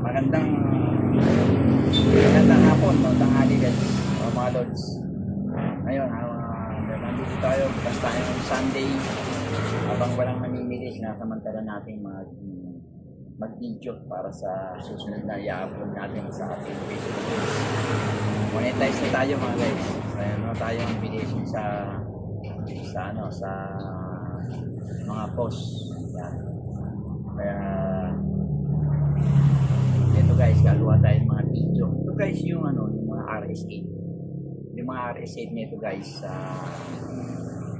magandang magandang hapon, no, tanghali guys, o mga lods. Ngayon, uh, nandito tayo, bukas tayo ng Sunday. Habang walang namimili, sinasamantala natin mag mag-video para sa susunod na i-upload natin sa ating Facebook. Monetize na tayo mga guys. Kaya na tayo ang sa sa ano sa mga post. Yan. Kaya gagawa tayo ng mga video. Ito guys yung ano, yung mga RS8. Yung mga RS8 nito guys, ah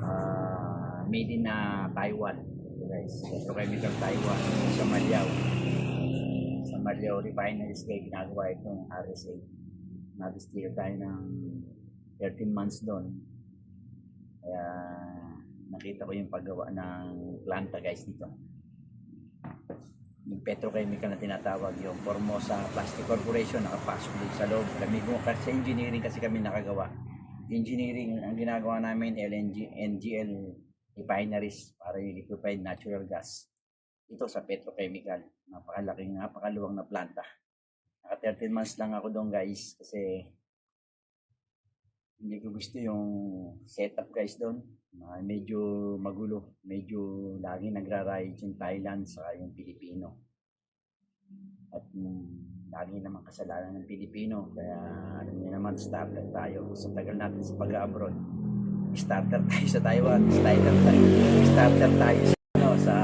ah, made in ah, Taiwan. Ito guys, ito chemical Taiwan sa Malyao. Sa Malyao Refineries kayo ginagawa itong RS8. Nag-steer tayo ng 13 months doon. Kaya nakita ko yung paggawa ng planta guys dito yung petrochemical na tinatawag yung Formosa Plastic Corporation nakapasok dito sa loob. Kami kasi engineering kasi kami nakagawa. Engineering ang ginagawa namin LNG NGL refineries para yung liquefied natural gas. Ito sa petrochemical napakalaking napakaluwang na planta. Naka 13 months lang ako doon guys kasi hindi ko gusto yung setup guys doon. Ah, medyo magulo. Medyo lagi nagra-ride yung Thailand sa yung Pilipino. At mm, lagi naman kasalanan ng Pilipino. Kaya alam niyo naman starter tayo. Sa tagal natin sa pag-abroad starter tayo sa Taiwan starter tayo starter tayo sa, ano, sa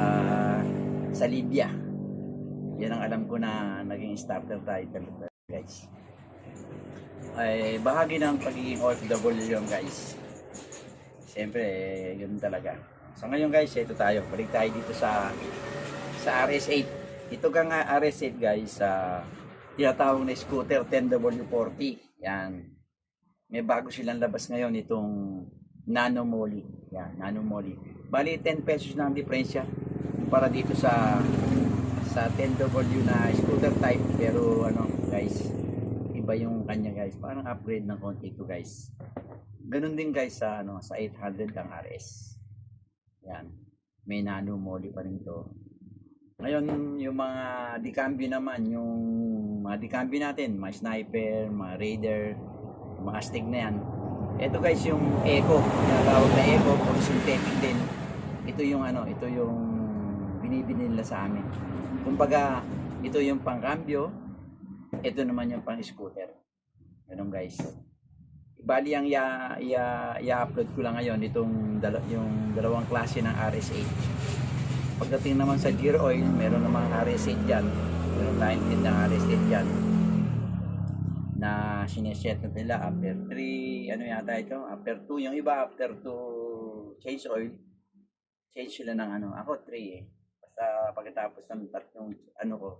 sa Libya. Yan ang alam ko na naging starter tayo guys ay bahagi ng pagiging OFW yun guys Siyempre, eh, yun talaga. So ngayon guys, ito tayo. Balik tayo dito sa sa RS8. Ito ka nga RS8 guys, sa tinatawag na scooter 10W40. Yan. May bago silang labas ngayon itong Nano Moly. Yan, Nano Moly. Bali 10 pesos na ang diferensya para dito sa sa 10W na scooter type pero ano guys iba yung kanya guys parang upgrade ng konti ito guys Ganun din guys sa ano sa 800 ang RS. Yan. May nano moly pa rin to. Ngayon yung mga dicambio naman, yung mga dicambio natin, mga sniper, mga raider, mga stick na yan. Ito guys yung eco, tinatawag na eco, kung synthetic din. Ito yung ano, ito yung binibili nila sa amin. Kumbaga, ito yung pangkambyo, ito naman yung pang scooter. Ganun guys. Bali ang ya, ya, i-upload ko lang ngayon itong dala, yung dalawang klase ng RS8 pagdating naman sa gear oil meron namang RS8 dyan. Meron tayong din ng RS8 dyan. Na sineset na nila after 3 ano yata ito? After 2 yung iba after 2 change oil. Change sila ng ano ako 3 eh. Basta pagkatapos ng tatlong ano ko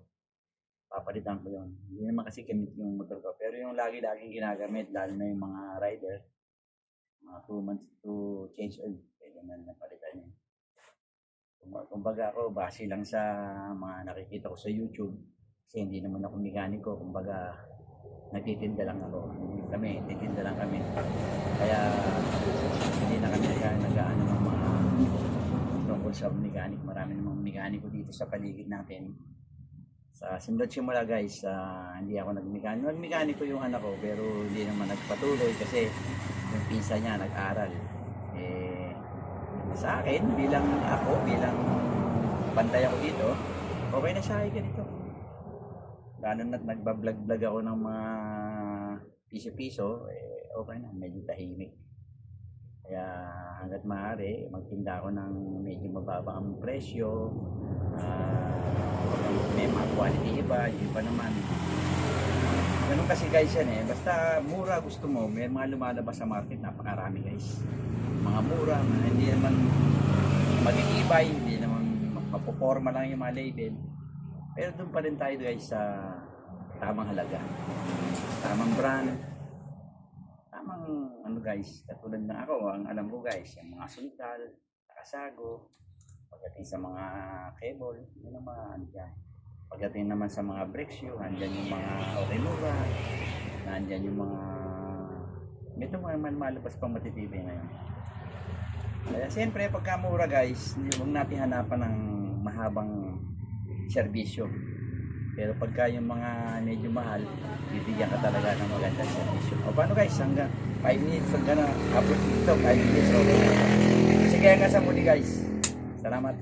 papalitan ko yun. Hindi naman kasi gamit yung motor ko. Pero yung lagi-laging ginagamit, lalo na yung mga rider, mga 2 months to change oil, pwede na napalitan yun. Kum- Kumbaga ako, base lang sa mga nakikita ko sa YouTube, kasi hindi naman ako mekaniko, kumbaga nagtitinda lang ako. Kami, titinda lang kami. Kaya hindi na kami nag- nag-ano ng mga tungkol sa mekanik. Marami namang mekaniko dito sa paligid natin sa simula't simula guys, ah, hindi ako nagmekaniko. Nagmekaniko yung anak ko pero hindi naman nagpatuloy kasi yung pinsa niya nag-aral. Eh, sa akin, bilang ako, bilang bantay ako dito, okay na sa akin ganito. Lalo na't nagbablog-vlog ako ng mga piso-piso, eh, okay na, medyo tahimik. Kaya hanggat maaari, magtinda ako ng medyo mababa ang presyo. Ah, may mga quality iba, yung iba naman. Ganun kasi guys yan eh. Basta mura gusto mo, may mga lumalabas sa market, napakarami guys. Mga mura, mga hindi naman mag-iibay, hindi naman mapoporma lang yung mga label. Pero doon pa rin tayo guys sa tamang halaga. Tamang brand, tamang ano guys, katulad na ako, ang alam ko guys, yung mga suntal, nakasago, pagdating sa mga cable, yun naman dyan. Pagdating naman sa mga brake shoe, andyan yung mga Okimura, nandyan yung mga ito mga man malabas pang matitibay ngayon. Kaya siyempre pagka mura guys, huwag natin hanapan ng mahabang serbisyo. Pero pagka yung mga medyo mahal, bibigyan ka talaga ng magandang servisyo. O paano guys, hanggang 5 minutes, hanggang na, abot dito, 5 minutes, okay. Sige, hanggang sa muli guys. Salamat.